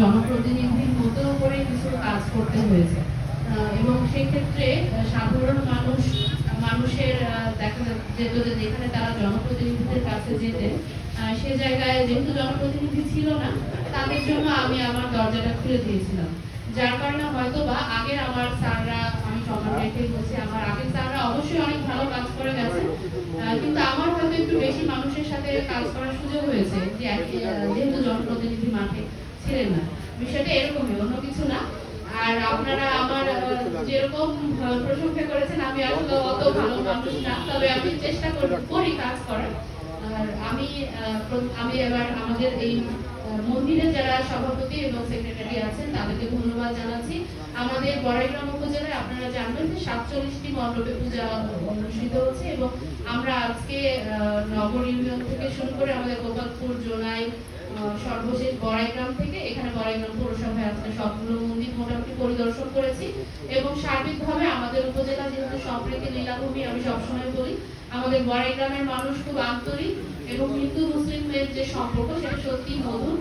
জনপ্রতিনিধির মতো করে কিছু কাজ করতে হয়েছে। এবং সেক্ষেত্রে সাধারণ মানুষ, মানুষের দেখা যেত যে যেখানে তারা জনপ্রতিনিধিদের কাছে যেতেন সে জায়গায় যেহেতু জনপ্রতিনিধি ছিল না, তাদের জন্য আমি আমার দরজাটা খুলে দিয়েছিলাম। যার কারণে হয়তো বা আগের আমার স্যাররা, আমি সম্মান রেখে বলছি, আমার আগের স্যাররা অবশ্যই অনেক ভালো কাজ করে গেছে কিন্তু আমার হয়তো একটু বেশি মানুষের সাথে কাজ করার সুযোগ হয়েছে যেহেতু জনপ্রতিনিধি মাঠে ছিলেন না। বিষয়টা এরকমই, অন্য কিছু না। আর আপনারা আমার যেরকম প্রশংসা করেছেন, আমি আসলে অত ভালো মানুষ না। তবে আমি চেষ্টা করি- কাজ করার। আর আমি আমি এবার আমাদের এই আহ, মন্দিরের যারা সভাপতি এবং সেক্রেটারি আছেন তাদেরকে ধন্যবাদ জানাচ্ছি। আমাদের বড়াইগ্রাম উপজেলায় আপনারা জানবেন যে সাতচল্লিশটি মণ্ডপে পূজা অনুষ্ঠিত হচ্ছে এবং আমরা আজকে নগর ইউনিয়ন থেকে শুরু করে আমাদের গোপালপুর জোনাই সর্বশেষ বড়াইগ্রাম থেকে এখানে বড়াইগ্রাম পৌরসভায় আজকে সবগুলো মন্দির মোটামুটি পরিদর্শন করেছি এবং সার্বিকভাবে আমাদের উপজেলা যেহেতু সম্প্রীতি লীলাভূমি আমি সবসময় বলি আমাদের বড়াইগ্রামের মানুষ খুব আন্তরিক। এবং হিন্দু মুসলিমের যে সম্পর্ক সেটা সত্যি মধুর।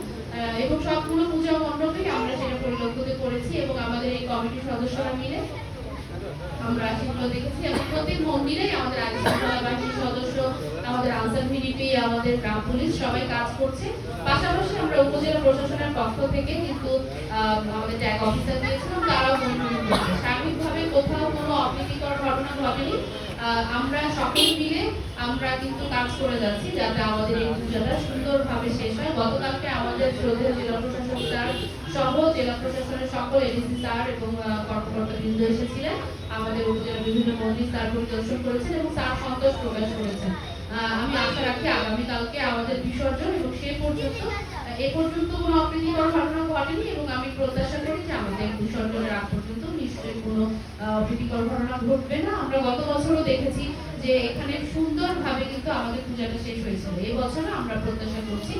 এবং সবগুলো পূজা মণ্ডপে আমরা সেটা পরিলক্ষিত করেছি এবং আমাদের এই কমিটির সদস্যরা মিলে আমরা সেগুলো দেখেছি। এবং প্রতি মন্দিরেই আমাদের বাহিনীর সদস্য, আমাদের আনসার ভিডিপি আমাদের গ্রাম পুলিশ সবাই কাজ করছে। পাশাপাশি আমরা উপজেলা প্রশাসনের পক্ষ থেকে কিন্তু আমাদের অফিসার দিয়েছিলাম, তারাও কোথাও কোনো অপ্রীতিকর ঘটনা ঘটেনি। আমরা সকলে মিলে আমরা কিন্তু কাজ করে যাচ্ছি যাতে আমাদের এই পূজাটা সুন্দরভাবে শেষ হয়। গতকালকে আমাদের শ্রদ্ধেয় জেলা প্রশাসক স্যার সহ জেলা প্রশাসনের সকল এডিসি স্যার এবং আহ, কর্মকর্তাবৃন্দ এসেছিলেন। আমাদের উপজেলার বিভিন্ন মন্দির স্যার পরিদর্শন করেছেন এবং স্যার সন্তোষ প্রকাশ করেছেন। আমি আশা রাখি আগামীকালকে আমাদের বিসর্জন এবং সে পর্যন্ত এ পর্যন্ত কোনো অপ্রীতিকর ঘটনা ঘটেনি এবং আমি প্রত্যাশা করি যে আমাদের বিসর্জনের আগ পর্যন্ত নিশ্চয়ই কোনো অপ্রীতিকর ঘটনা ঘটবে না। আমরা গত বছরও দেখেছি যে এখানে সুন্দরভাবে কিন্তু আমাদের পূজাটা শেষ হয়েছিল। এই বছরও আমরা প্রত্যাশা করছি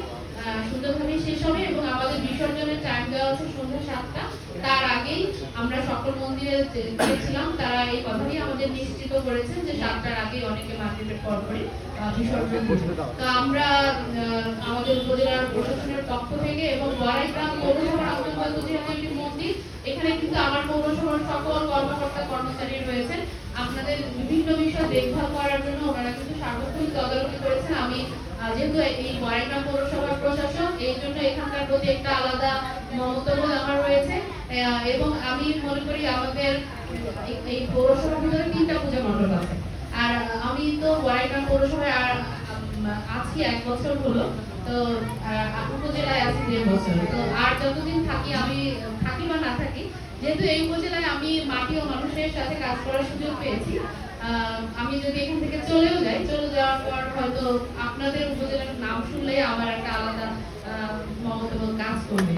সুন্দরভাবে শেষ হবে এবং আমাদের বিসর্জনের টাইম দেওয়া আছে সন্ধ্যা সাতটা। তার আগেই আমরা সকল মন্দিরে গিয়েছিলাম, তারা এই কথাই আমাদের নিশ্চিত করেছেন যে সাতটার আগে অনেকে মার্কেটের পর পরে বিসর্জন তো আমরা আমাদের উপজেলার প্রশাসনের পক্ষ থেকে এবং বড়াইগ্রাম পৌরসভার আন্তর্গত যেহেতু একটি মন্দির, এখানে কিন্তু আমার পৌরসভার সকল কর্মকর্তা কর্মচারী রয়েছেন। আপনাদের বিভিন্ন বিষয় দেখভাল করার জন্য ওনারা কিন্তু সার্বক্ষণিক তদারকি করেছেন। আমি যেহেতু এই বড়াইগ্রাম পৌরসভার প্রশাসক, এই জন্য এখানকার প্রতি একটা আলাদা মমতাবোধ আমার রয়েছে। এবং আমি মনে করি আমাদের এই- পৌরসভার ভিতরে তিনটা পূজা মণ্ডপ আছে। আর আমি তো বড়াইগ্রাম পৌরসভায় আর আছি এক বছর হলো। তো উপজেলায় আছি দেড় বছর। তো আর যতদিন থাকি আমি, থাকি বা না যেহেতু এই উপজেলায় আমি মাটি ও মানুষের সাথে কাজ করার সুযোগ পেয়েছি আমি যদি এখান থেকে চলেও যাই, চলে যাওয়ার পর হয়তো আপনাদের উপজেলার নাম শুনলে আমার একটা আলাদা মমতাবোধ কাজ করবে।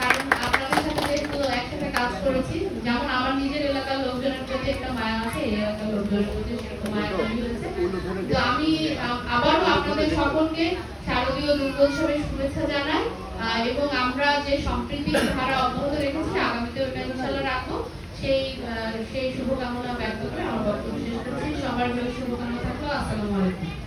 কারণ আপনাদের সাথে যেহেতু একসাথে কাজ করেছি, যেমন আমার নিজের এলাকার লোকজনের প্রতি একটা মায়া আছে, এই এলাকার লোকজনের প্রতি মায়া তৈরি হয়েছে। তো আমি আবারও আপনাদের সকলকে শারদীয় দুর্গোৎসবের শুভেচ্ছা জানাই এবং আমরা যে সম্প্রীতির ধারা অব্যাহত রেখেছি, আগামীতে ওটা ইনশাল্লাহ রাখব। সেই সেই শুভকামনা ব্যক্ত করে আমার বক্তব্য শেষ করছি। সবার শুভকামনা থাকল। আসসালামু আলাইকুম।